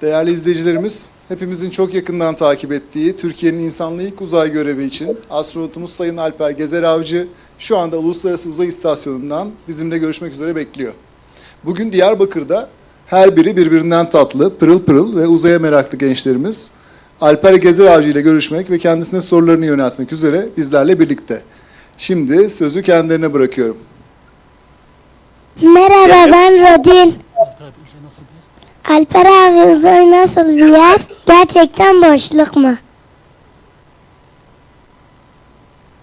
Değerli izleyicilerimiz, hepimizin çok yakından takip ettiği Türkiye'nin insanlı ilk uzay görevi için astronotumuz Sayın Alper Gezer Avcı şu anda Uluslararası Uzay İstasyonu'ndan bizimle görüşmek üzere bekliyor. Bugün Diyarbakır'da her biri birbirinden tatlı, pırıl pırıl ve uzaya meraklı gençlerimiz Alper Gezer Avcı ile görüşmek ve kendisine sorularını yöneltmek üzere bizlerle birlikte. Şimdi sözü kendilerine bırakıyorum. Merhaba ben Rodin. Alper abi uzay nasıl bir yer? Gerçekten boşluk mu?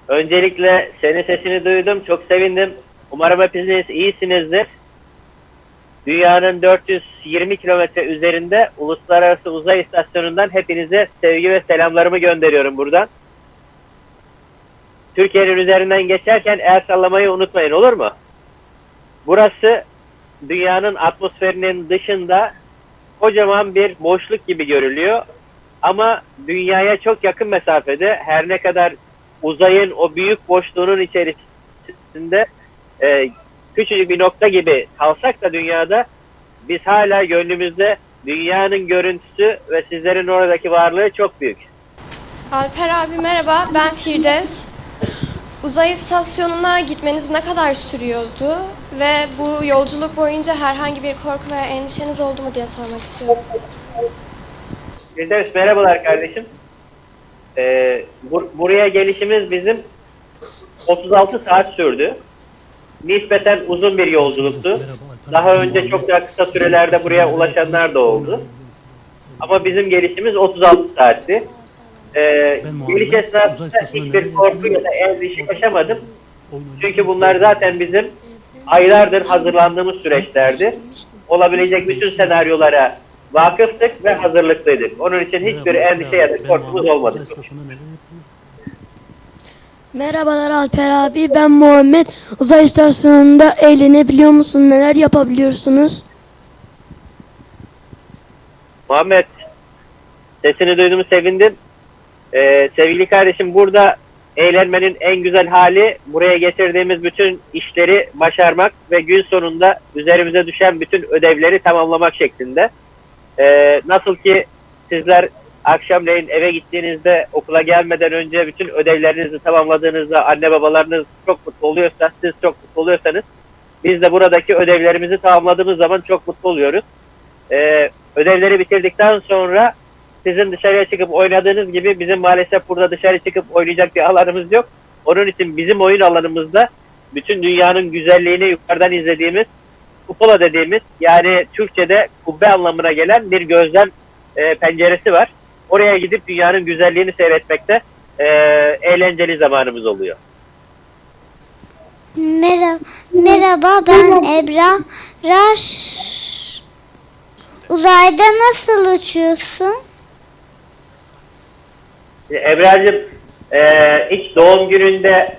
Öncelikle senin sesini duydum. Çok sevindim. Umarım hepiniz iyisinizdir. Dünyanın 420 kilometre üzerinde Uluslararası Uzay İstasyonu'ndan hepinize sevgi ve selamlarımı gönderiyorum buradan. Türkiye'nin üzerinden geçerken el sallamayı unutmayın olur mu? Burası dünyanın atmosferinin dışında kocaman bir boşluk gibi görülüyor. Ama dünyaya çok yakın mesafede her ne kadar uzayın o büyük boşluğunun içerisinde e, küçücük bir nokta gibi kalsak da dünyada biz hala gönlümüzde dünyanın görüntüsü ve sizlerin oradaki varlığı çok büyük. Alper abi merhaba, ben Firdevs. Uzay istasyonuna gitmeniz ne kadar sürüyordu ve bu yolculuk boyunca herhangi bir korku veya endişeniz oldu mu diye sormak istiyorum. Firdevs merhabalar kardeşim. Ee, bur- buraya gelişimiz bizim 36 saat sürdü. Nispeten uzun bir yolculuktu. Daha önce çok daha kısa sürelerde buraya ulaşanlar da oldu. Ama bizim gelişimiz 36 saatti. Ee, geliş esnasında hiçbir korku ya da endişe yaşamadım. Çünkü bunlar zaten bizim aylardır hazırlandığımız süreçlerdi. Olabilecek bütün senaryolara vakıftık ve hazırlıklıydık. Onun için hiçbir endişe ya da korkumuz olmadı. Merhabalar Alper abi ben Muhammed. Uzay istasyonunda eğlenebiliyor musun? Neler yapabiliyorsunuz? Muhammed, sesini duyduğumu sevindim. Ee, sevgili kardeşim burada eğlenmenin en güzel hali buraya getirdiğimiz bütün işleri başarmak ve gün sonunda üzerimize düşen bütün ödevleri tamamlamak şeklinde. Ee, nasıl ki sizler akşamleyin eve gittiğinizde okula gelmeden önce bütün ödevlerinizi tamamladığınızda anne babalarınız çok mutlu oluyorsa, siz çok mutlu oluyorsanız biz de buradaki ödevlerimizi tamamladığımız zaman çok mutlu oluyoruz. Ee, ödevleri bitirdikten sonra sizin dışarıya çıkıp oynadığınız gibi bizim maalesef burada dışarı çıkıp oynayacak bir alanımız yok. Onun için bizim oyun alanımızda bütün dünyanın güzelliğini yukarıdan izlediğimiz kupola dediğimiz yani Türkçe'de kubbe anlamına gelen bir gözlem e, penceresi var. Oraya gidip dünyanın güzelliğini seyretmekte e, eğlenceli zamanımız oluyor. Merhaba, merhaba ben Ebra. Raş. Uzayda nasıl uçuyorsun? Ebrar'cığım e, hiç doğum gününde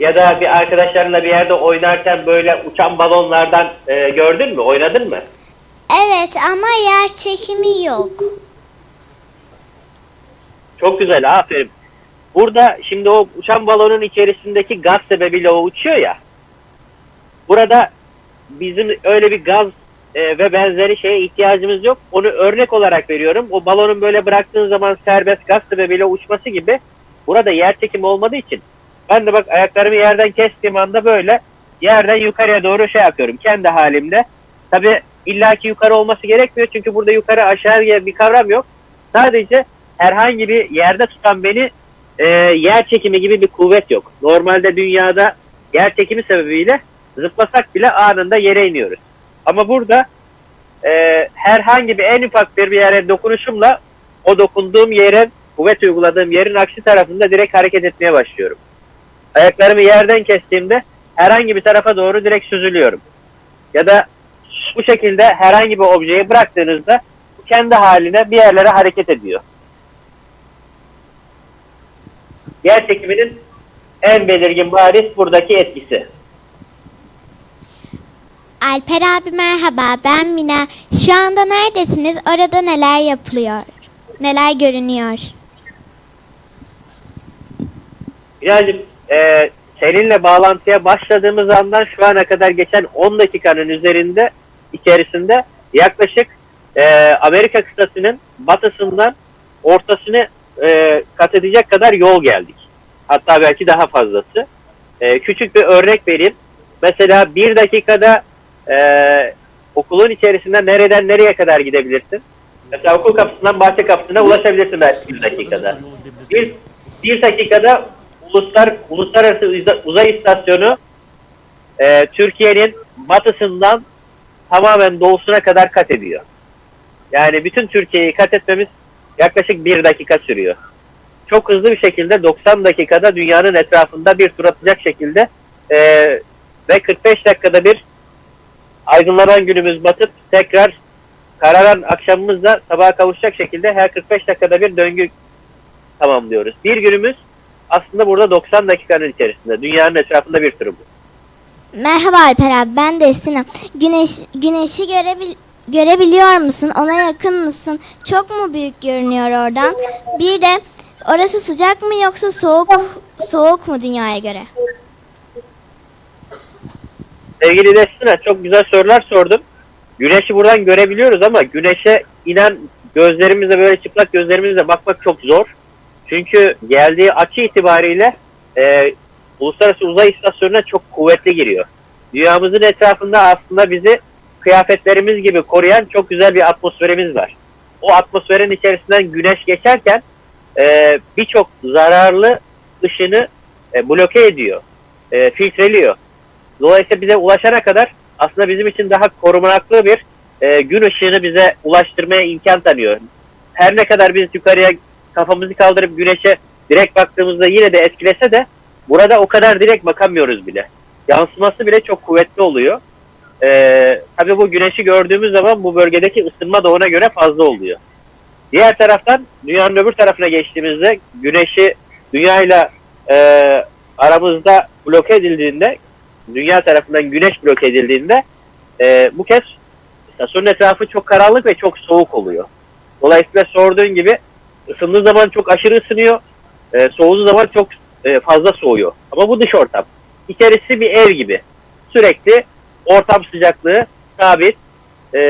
ya da bir arkadaşlarınla bir yerde oynarken böyle uçan balonlardan e, gördün mü? Oynadın mı? Evet ama yer çekimi yok. Çok güzel aferin. Burada şimdi o uçan balonun içerisindeki gaz sebebiyle o uçuyor ya. Burada bizim öyle bir gaz e, ve benzeri şeye ihtiyacımız yok. Onu örnek olarak veriyorum. O balonun böyle bıraktığın zaman serbest gaz sebebiyle uçması gibi burada yer çekimi olmadığı için ben de bak ayaklarımı yerden kestiğim anda böyle yerden yukarıya doğru şey yapıyorum kendi halimde. Tabi illaki yukarı olması gerekmiyor çünkü burada yukarı aşağı diye bir kavram yok. Sadece herhangi bir yerde tutan beni e, yer çekimi gibi bir kuvvet yok. Normalde dünyada yer çekimi sebebiyle zıplasak bile anında yere iniyoruz. Ama burada e, herhangi bir en ufak bir yere dokunuşumla o dokunduğum yerin kuvvet uyguladığım yerin aksi tarafında direkt hareket etmeye başlıyorum. Ayaklarımı yerden kestiğimde herhangi bir tarafa doğru direkt süzülüyorum. Ya da bu şekilde herhangi bir objeyi bıraktığınızda kendi haline bir yerlere hareket ediyor. Yer çekiminin en belirgin bariz buradaki etkisi. Alper abi merhaba ben Mina. Şu anda neredesiniz? Orada neler yapılıyor? Neler görünüyor? Birazcık e, seninle bağlantıya başladığımız andan şu ana kadar geçen 10 dakikanın üzerinde içerisinde yaklaşık e, Amerika kıtasının batısından ortasını e, kat edecek kadar yol geldik. Hatta belki daha fazlası. E, küçük bir örnek vereyim. Mesela bir dakikada e, okulun içerisinde nereden nereye kadar gidebilirsin? Mesela okul kapısından bahçe kapısına ulaşabilirsin belki bir dakikada. Bir, bir dakikada uluslar, uluslararası Uza- uzay istasyonu e, Türkiye'nin batısından tamamen doğusuna kadar kat ediyor. Yani bütün Türkiye'yi kat etmemiz yaklaşık bir dakika sürüyor. Çok hızlı bir şekilde 90 dakikada dünyanın etrafında bir tur atacak şekilde e, ve 45 dakikada bir aydınlanan günümüz batıp tekrar kararan akşamımızda sabaha kavuşacak şekilde her 45 dakikada bir döngü tamamlıyoruz. Bir günümüz aslında burada 90 dakikanın içerisinde. Dünyanın etrafında bir tur bu. Merhaba Alper abi ben de Sinem. Güneş, güneşi görebil, görebiliyor musun? Ona yakın mısın? Çok mu büyük görünüyor oradan? Bir de orası sıcak mı yoksa soğuk soğuk mu dünyaya göre? Sevgili Destina çok güzel sorular sordun. Güneşi buradan görebiliyoruz ama güneşe inen gözlerimizle böyle çıplak gözlerimizle bakmak çok zor. Çünkü geldiği açı itibariyle e, Uluslararası Uzay İstasyonu'na çok kuvvetli giriyor. Dünyamızın etrafında aslında bizi kıyafetlerimiz gibi koruyan çok güzel bir atmosferimiz var. O atmosferin içerisinden güneş geçerken e, birçok zararlı ışını e, bloke ediyor, e, filtreliyor. Dolayısıyla bize ulaşana kadar aslında bizim için daha korunaklı bir e, gün ışığını bize ulaştırmaya imkan tanıyor. Her ne kadar biz yukarıya kafamızı kaldırıp güneşe direkt baktığımızda yine de etkilese de burada o kadar direkt bakamıyoruz bile. Yansıması bile çok kuvvetli oluyor. E, tabii bu güneşi gördüğümüz zaman bu bölgedeki ısınma da ona göre fazla oluyor. Diğer taraftan dünyanın öbür tarafına geçtiğimizde güneşi dünyayla e, aramızda bloke edildiğinde dünya tarafından güneş bloke edildiğinde e, bu kez istasyonun etrafı çok karanlık ve çok soğuk oluyor. Dolayısıyla sorduğun gibi ısındığı zaman çok aşırı ısınıyor, e, soğuduğu zaman çok e, fazla soğuyor. Ama bu dış ortam. İçerisi bir ev gibi. Sürekli ortam sıcaklığı sabit, e,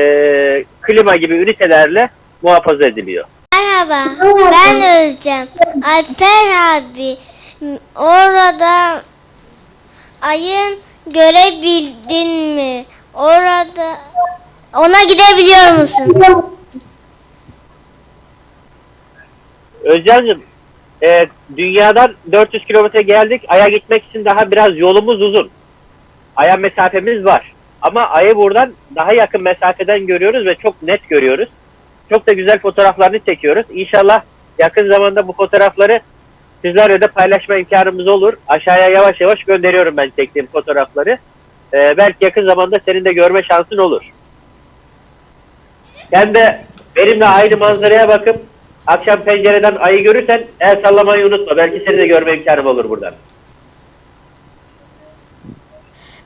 klima gibi ünitelerle muhafaza ediliyor. Merhaba, ben Özcem. Alper abi, orada ayın görebildin mi? Orada ona gidebiliyor musun? Özcan'cığım e, dünyadan 400 kilometre geldik. Ay'a gitmek için daha biraz yolumuz uzun. Ay'a mesafemiz var. Ama Ay'ı buradan daha yakın mesafeden görüyoruz ve çok net görüyoruz. Çok da güzel fotoğraflarını çekiyoruz. İnşallah yakın zamanda bu fotoğrafları sizlerle de paylaşma imkanımız olur. Aşağıya yavaş yavaş gönderiyorum ben çektiğim fotoğrafları. E, belki yakın zamanda senin de görme şansın olur. Sen de benimle aynı manzaraya bakıp akşam pencereden ayı görürsen el sallamayı unutma. Belki seni de görme imkanım olur buradan.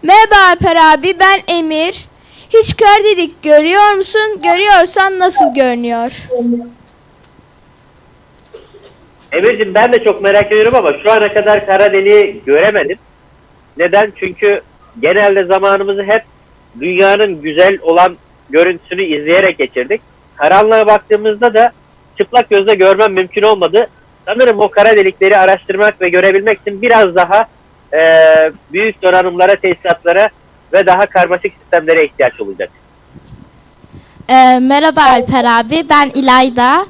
Merhaba Alper abi ben Emir. Hiç kar dedik görüyor musun? Görüyorsan nasıl görünüyor? Emir'cim ben de çok merak ediyorum ama şu ana kadar kara deliği göremedim. Neden? Çünkü genelde zamanımızı hep dünyanın güzel olan görüntüsünü izleyerek geçirdik. Karanlığa baktığımızda da çıplak gözle görmem mümkün olmadı. Sanırım o kara delikleri araştırmak ve görebilmek için biraz daha e, büyük donanımlara, tesisatlara ve daha karmaşık sistemlere ihtiyaç olacak. Ee, merhaba Alper abi, ben İlayda.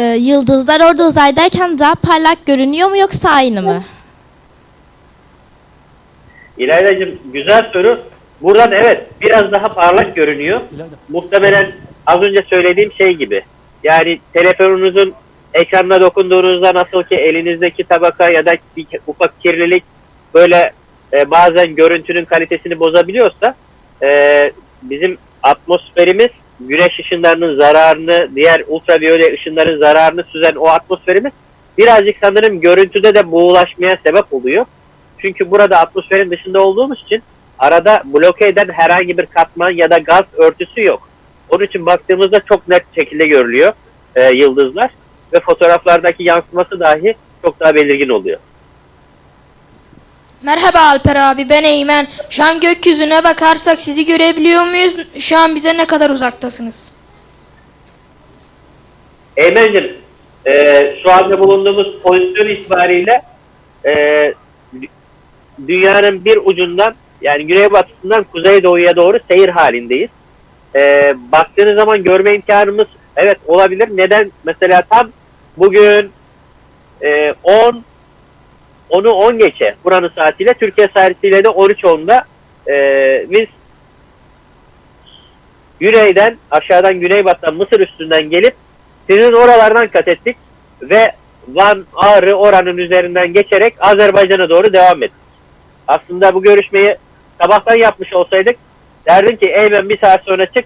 Ee, yıldızlar orada uzaydayken daha parlak görünüyor mu yoksa aynı mı? İlayda'cığım güzel soru. Buradan evet biraz daha parlak görünüyor. İlayda. Muhtemelen az önce söylediğim şey gibi. Yani telefonunuzun ekranına dokunduğunuzda nasıl ki elinizdeki tabaka ya da bir ufak kirlilik böyle e, bazen görüntünün kalitesini bozabiliyorsa e, bizim atmosferimiz güneş ışınlarının zararını, diğer ultraviyole ışınların zararını süzen o atmosferimiz birazcık sanırım görüntüde de buğulaşmaya sebep oluyor. Çünkü burada atmosferin dışında olduğumuz için arada bloke eden herhangi bir katman ya da gaz örtüsü yok. Onun için baktığımızda çok net şekilde görülüyor e, yıldızlar ve fotoğraflardaki yansıması dahi çok daha belirgin oluyor. Merhaba Alper abi ben Eymen. Şu an gökyüzüne bakarsak sizi görebiliyor muyuz? Şu an bize ne kadar uzaktasınız? Eymen'cim e, şu anda bulunduğumuz pozisyon itibariyle e, dü- dünyanın bir ucundan yani güneybatısından kuzeydoğuya doğru seyir halindeyiz. E, baktığınız zaman görme imkanımız evet olabilir. Neden? Mesela tam bugün e, 10 onu 10 geçe buranın saatiyle Türkiye saatiyle de 13.10'da e, biz güneyden aşağıdan güneybatıdan Mısır üstünden gelip sizin oralardan kat ettik ve Van, Ağrı oranın üzerinden geçerek Azerbaycan'a doğru devam ettik. Aslında bu görüşmeyi sabahtan yapmış olsaydık derdim ki Eymen bir saat sonra çık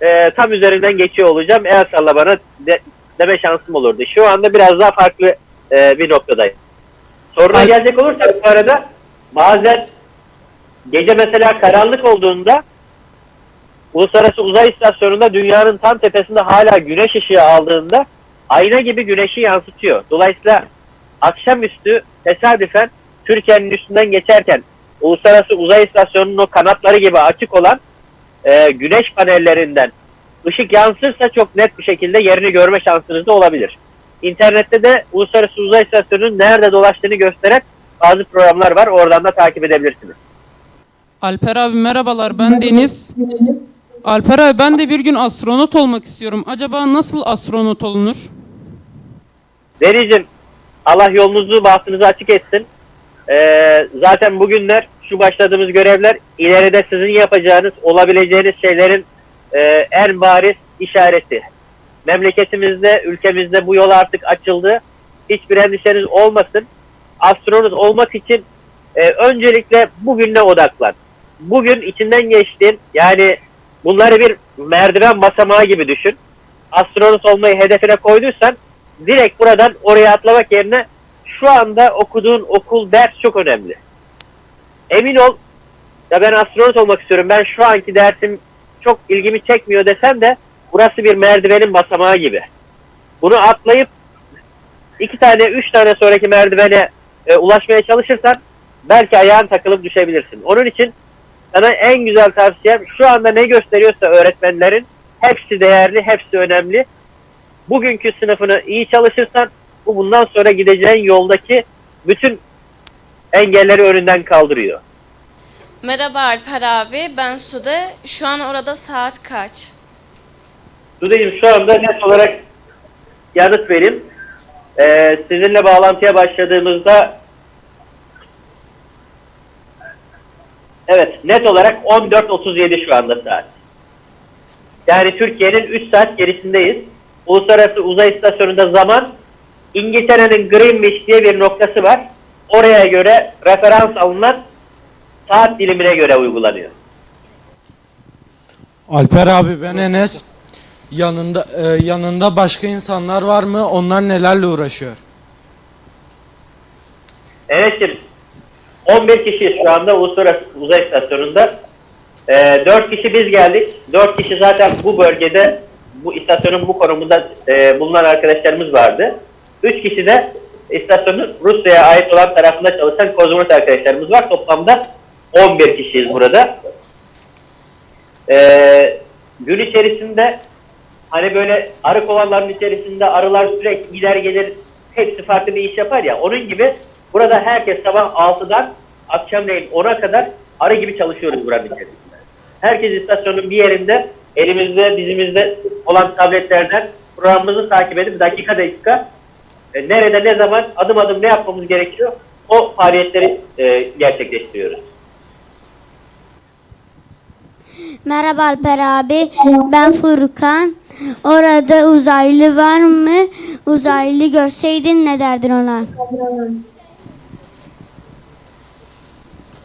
e, tam üzerinden geçiyor olacağım el salla bana de- deme şansım olurdu. Şu anda biraz daha farklı e, bir noktadayım. Soruna Ay- gelecek olursak bu arada bazen gece mesela karanlık olduğunda Uluslararası Uzay İstasyonu'nda dünyanın tam tepesinde hala güneş ışığı aldığında ayna gibi güneşi yansıtıyor. Dolayısıyla akşamüstü tesadüfen Türkiye'nin üstünden geçerken Uluslararası Uzay İstasyonu'nun o kanatları gibi açık olan e, güneş panellerinden ışık yansırsa çok net bir şekilde yerini görme şansınız da olabilir. İnternette de Uluslararası Uzay İstasyonu'nun nerede dolaştığını gösteren bazı programlar var. Oradan da takip edebilirsiniz. Alper abi merhabalar ben Deniz. Alper abi ben de bir gün astronot olmak istiyorum. Acaba nasıl astronot olunur? Deniz'im Allah yolunuzu bahtınızı açık etsin. Ee, zaten bugünler şu başladığımız görevler ileride sizin yapacağınız olabileceğiniz şeylerin e, en bariz işareti. Memleketimizde, ülkemizde bu yol artık açıldı. Hiçbir endişeniz olmasın. Astronot olmak için e, öncelikle bugüne odaklan. Bugün içinden geçtiğin yani bunları bir merdiven basamağı gibi düşün. Astronot olmayı hedefine koyduysan direkt buradan oraya atlamak yerine şu anda okuduğun okul ders çok önemli. Emin ol ya ben astronot olmak istiyorum ben şu anki dersim çok ilgimi çekmiyor desem de burası bir merdivenin basamağı gibi. Bunu atlayıp iki tane üç tane sonraki merdivene e, ulaşmaya çalışırsan belki ayağın takılıp düşebilirsin. Onun için sana en güzel tavsiyem şu anda ne gösteriyorsa öğretmenlerin hepsi değerli, hepsi önemli bugünkü sınıfını iyi çalışırsan bu bundan sonra gideceğin yoldaki bütün engelleri önünden kaldırıyor. Merhaba Alper abi, ben Sude. Şu an orada saat kaç? Sudeciğim şu anda net olarak yanıt vereyim. Ee, sizinle bağlantıya başladığımızda evet net olarak 14.37 şu anda saat. Yani Türkiye'nin 3 saat gerisindeyiz. Uluslararası Uzay İstasyonu'nda zaman İngiltere'nin Greenwich diye bir noktası var. Oraya göre referans alınan saat dilimine göre uygulanıyor. Alper abi ben Enes. Yanında e, yanında başka insanlar var mı? Onlar nelerle uğraşıyor? Enes'cim 11 kişiyiz şu anda Uluslararası Uzay İstasyonu'nda. Ee, 4 kişi biz geldik. 4 kişi zaten bu bölgede bu istasyonun bu konumunda e, bulunan arkadaşlarımız vardı. 3 kişi de istasyonun Rusya'ya ait olan tarafında çalışan kozmonot arkadaşlarımız var. Toplamda 11 kişiyiz burada. Ee, gün içerisinde hani böyle arı kovanların içerisinde arılar sürekli gider gelir hepsi farklı bir iş yapar ya onun gibi burada herkes sabah 6'dan akşamleyin 10'a kadar arı gibi çalışıyoruz buranın içerisinde. Herkes istasyonun bir yerinde elimizde dizimizde olan tabletlerden programımızı takip edip dakika dakika e, nerede ne zaman adım adım ne yapmamız gerekiyor o faaliyetleri e, gerçekleştiriyoruz. Merhaba Alper abi. Ben Furkan. Orada uzaylı var mı? Uzaylı görseydin ne derdin ona?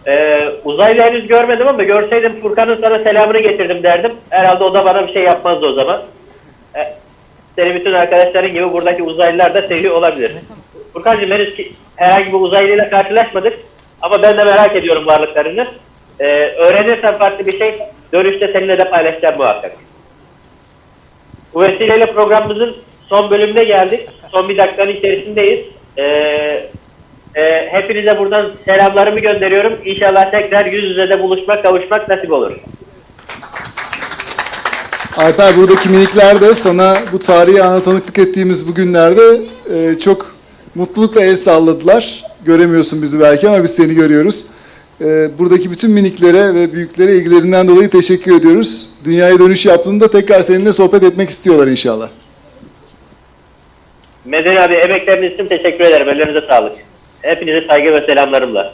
Ee, uzaylı henüz görmedim ama görseydim Furkan'ın sana selamını getirdim derdim. Herhalde o da bana bir şey yapmazdı o zaman. Ee, senin bütün arkadaşların gibi buradaki uzaylılar da seviyor olabilir. Furkan'cığım henüz ki, herhangi bir uzaylıyla karşılaşmadık. Ama ben de merak ediyorum varlıklarını. Ee, öğrenirsen farklı bir şey dönüşte seninle de paylaşacağım muhakkak. Bu vesileyle programımızın son bölümüne geldik. Son bir dakikanın içerisindeyiz. Ee, e, hepinize buradan selamlarımı gönderiyorum. İnşallah tekrar yüz yüze de buluşmak, kavuşmak nasip olur. Alper buradaki minikler de sana bu tarihi ana tanıklık ettiğimiz bu günlerde e, çok mutlulukla el salladılar. Göremiyorsun bizi belki ama biz seni görüyoruz. E, buradaki bütün miniklere ve büyüklere ilgilerinden dolayı teşekkür ediyoruz. Dünyaya dönüş yaptığında tekrar seninle sohbet etmek istiyorlar inşallah. Medeni abi emekleriniz için teşekkür ederim. Ellerinize sağlık. Hepinize saygı ve selamlarımla.